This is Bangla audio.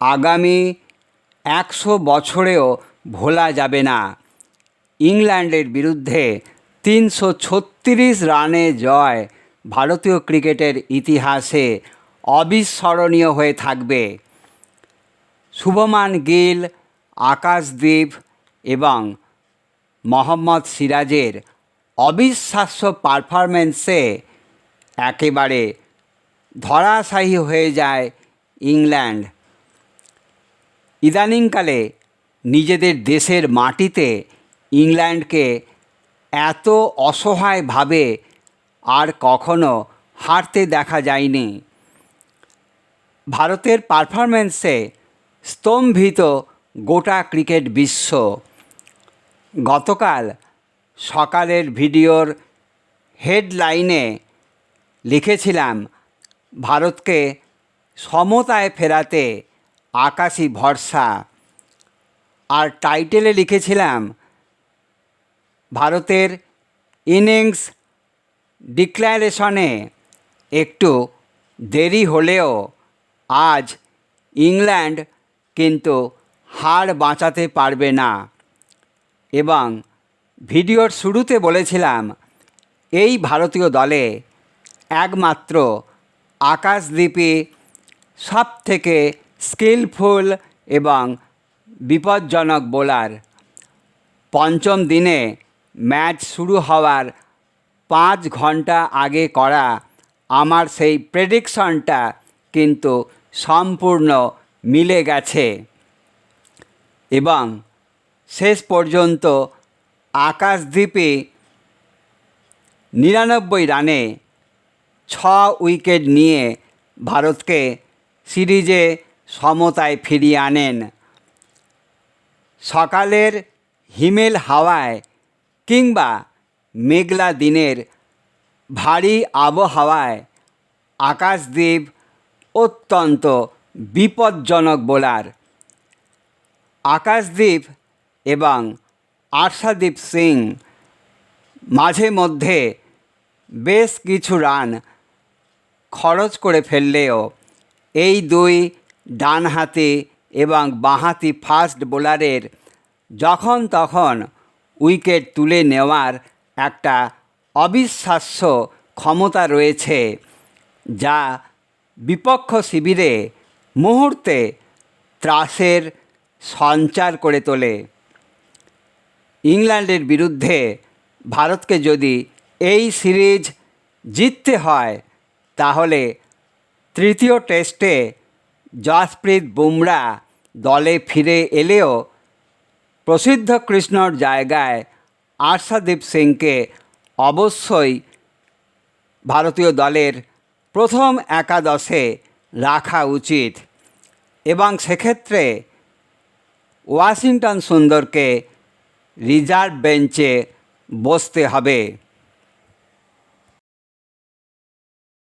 আগামী একশো বছরেও ভোলা যাবে না। ইংল্যান্ডের বিরুদ্ধে তিনশো ছত্রিশ রানে জয় ভারতীয় ক্রিকেটের ইতিহাসে অবিস্মরণীয় হয়ে থাকবে। শুভমান গিল আকাশদ্বীপ এবং মোহাম্মদ সিরাজের অবিশ্বাস্য পারফরমেন্সে একেবারে ধরাশায়ী হয়ে যায় ইংল্যান্ড। ইদানিংকালে নিজেদের দেশের মাটিতে ইংল্যান্ডকে এত অসহায়ভাবে আর কখনো হারতে দেখা যায়নি। ভারতের পারফরমেন্সে স্তম্ভিত গোটা ক্রিকেট বিশ্ব। গতকাল সকালের ভিডিওর হেডলাইনে লিখেছিলাম, ভারতকে সমতায় ফেরাতে আকাশি ভরসা। আর টাইটেলে লিখেছিলাম, ভারতের ইনিংস ডিক্লারেশনে একটু দেরি হলেও আজ ইংল্যান্ড কিন্তু হার বাঁচাতে পারবে না। এবং ভিডিওর শুরুতে বলেছিলাম, এই ভারতীয় দলে একমাত্র আকাশদ্বীপই সব থেকে স্কিলফুল এবং বিপজ্জনক বোলার। পঞ্চম দিনে ম্যাচ শুরু হওয়ার পাঁচ ঘণ্টা আগে করা আমার সেই প্রেডিকশনটা কিন্তু সম্পূর্ণ মিলে গেছে। এবং শেষ পর্যন্ত আকাশদ্বীপে নিরানব্বই রানে ছ উইকেট নিয়ে ভারতকে সিরিজে সমতায় ফিরিয়ে আনেন। সকালের হিমেল হাওয়ায় কিংবা মেঘলা দিনের ভারী আবহাওয়ায় আকাশদ্বীপ অত্যন্ত বিপজ্জনক বোলার। আকাশদ্বীপ এবং আশাদীপ সিং মাঝে মধ্যে বেশ কিছু রান খরচ করে ফেললেও এই দুই ডানহাতি এবং বাঁহাতি ফাস্ট বোলারের যখন তখন উইকেট তুলে নেওয়ার একটা অবিশ্বাস্য ক্ষমতা রয়েছে, যা বিপক্ষ শিবিরে মুহূর্তে ত্রাসের সঞ্চার করে তোলে। ইংল্যান্ডের বিরুদ্ধে ভারতকে যদি এই সিরিজ জিততে হয়, তাহলে তৃতীয় টেস্টে জসপ্রীত বুমরা দলে ফিরে এলেও প্রসিদ্ধ কৃষ্ণর জায়গায় আশাদীপ সিংকে অবশ্যই ভারতীয় দলের প্রথম একাদশে রাখা উচিত এবং সেক্ষেত্রে ওয়াশিংটন সুন্দরকে রিজার্ভ বেঞ্চে বসতে হবে।